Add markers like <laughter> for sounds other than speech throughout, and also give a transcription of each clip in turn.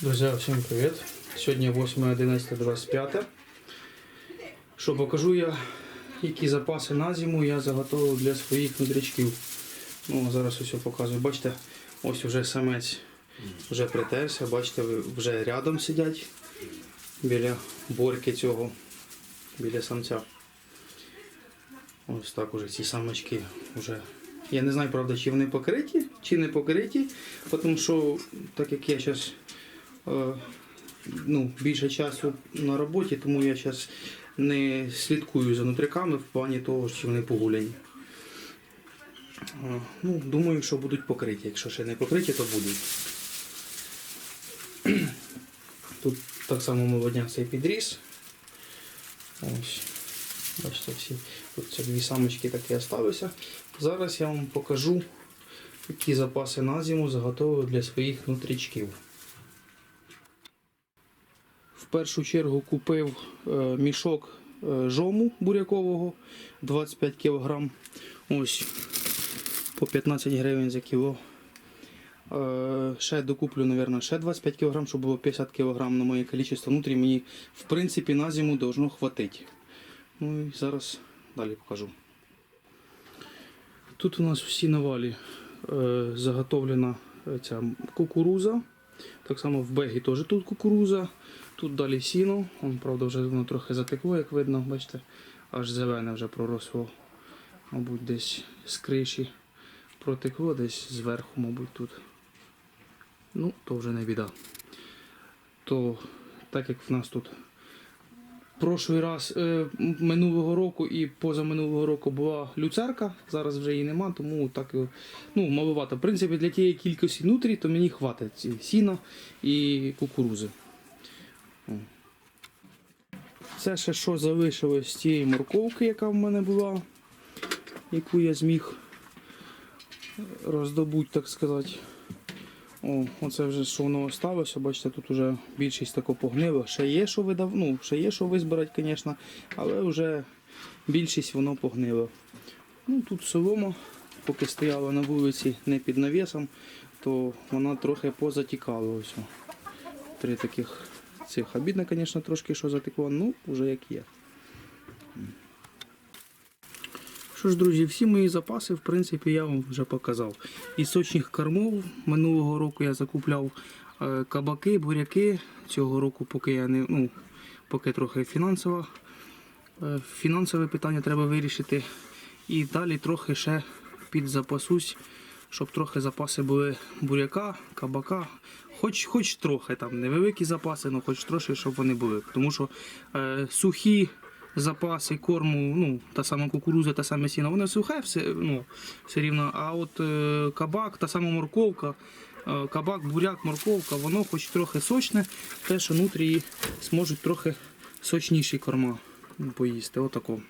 Друзья, всем привет! Сьогодні 8.11.25. Що покажу я, які запаси на зиму я заготовив для своїх нутрячків. Ну, зараз ось показую. Бачите, ось вже самець вже притерся, бачите, вже рядом сидять біля борки цього, біля самця. Ось так уже ці самочки вже. Я не знаю, правда, чи вони покриті, чи не покриті, тому що так як я зараз ну, більше часу на роботі, тому я зараз не слідкую за нутряками в плані того, чи вони погуляні. Е, Ну, думаю, що будуть покриті. Якщо ще не покриті, то будуть. <clears throat> Тут так само молодняк цей підріс. Ось. Бачите, всі. Тут це дві самочки такі залишилися. Зараз я вам покажу, які запаси на зиму заготовив для своїх нутрячків. Першу чергу купив е, мішок е, жому бурякового 25 кг. Ось по 15 гривень за кіло. Е, ще докуплю, мабуть, ще 25 кг, щоб було 50 кг на моє кількість внутрі. Мені, в принципі, на зиму должно хватити. Ну і зараз далі покажу. Тут у нас всі навалі заготовлена ця кукуруза. Так само в бегі теж тут кукуруза. Тут далі сіно. Вон, правда, вже воно трохи затекло, як видно, бачите, аж зелене вже проросло. Мабуть, десь з криші протекло, десь зверху, мабуть, тут. Ну, то вже не біда. То так як в нас тут прошлий раз е, минулого року і позаминулого року була люцерка, зараз вже її нема, тому так е, ну, маловато. В принципі, для тієї кількості нутрій, то мені хватить сіна і кукурузи. Це ще що залишилось з тієї морковки, яка в мене була, яку я зміг роздобути, так сказати. О, оце вже що воно осталося, бачите, тут вже більшість тако погнило. Ще є, що видав, ну, ще є, що визбирати, звісно, але вже більшість воно погнило. Ну, тут солома, поки стояла на вулиці не під навісом, то вона трохи позатікала. Ось. Три таких цих. Обідно, звісно, трошки що затекло, ну, вже як є. Що ж, друзі, всі мої запаси, в принципі, я вам вже показав. Із сочних кормов минулого року я закупляв е, кабаки, буряки. Цього року, поки я не, ну, поки трохи фінансово, е, фінансове питання треба вирішити. І далі трохи ще підзапасусь, щоб трохи запаси були буряка, кабака. Хоч, хоч трохи там невеликі запаси, але хоч трохи, щоб вони були. Тому що е, сухі запаси корму, ну, та сама кукуруза, та саме сіно, воно сухе все, ну, все рівно. А от е, кабак, та сама морковка, е, кабак, буряк, морковка, воно хоч трохи сочне, те, що нутрії зможуть трохи сочніші корма поїсти. Отако.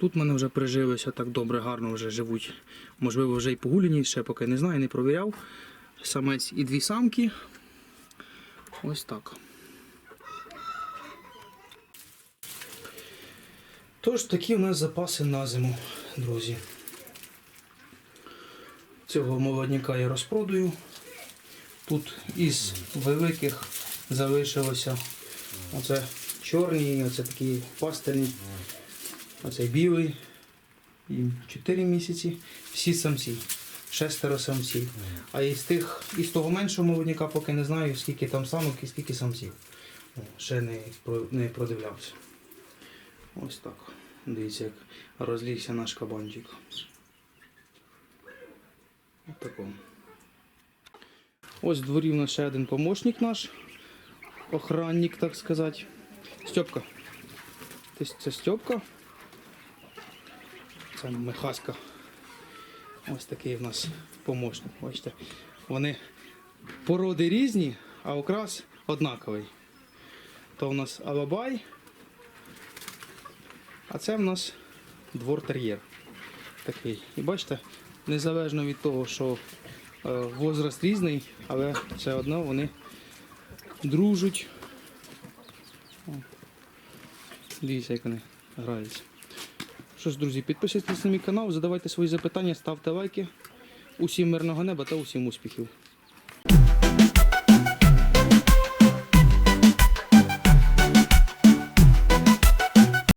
Тут мене вже прижилися так добре, гарно вже живуть. Можливо, вже й погуляні, ще поки не знаю, не провіряв. Самець і дві самки. Ось так. Тож такі у нас запаси на зиму, друзі. Цього молодняка я розпродаю. Тут із великих залишилося оце чорні, оце такі пастельні, оце білий, їм 4 місяці, всі самці, шестеро самців. А із тих, із того меншого молодняка поки не знаю, скільки там самок і скільки самців. О, Ще не, не продивлявся. Ось так. Дивіться, як розлігся наш кабанчик. Ось такого. Ось в дворі в нас ще один помощник наш. Охранник, так сказати. Стьопка. Це, це Стьопка. Це Михаська. Ось такий в нас помощник. Бачите. Вони породи різні, а окрас однаковий. То у нас алабай. А це в нас двор-тер'єр. Такий. І бачите, незалежно від того, що е, возраст різний, але все одно вони дружать. О. Дивіться, як вони граються. Що ж, друзі, підписуйтесь на мій канал, задавайте свої запитання, ставте лайки. Усім мирного неба та усім успіхів.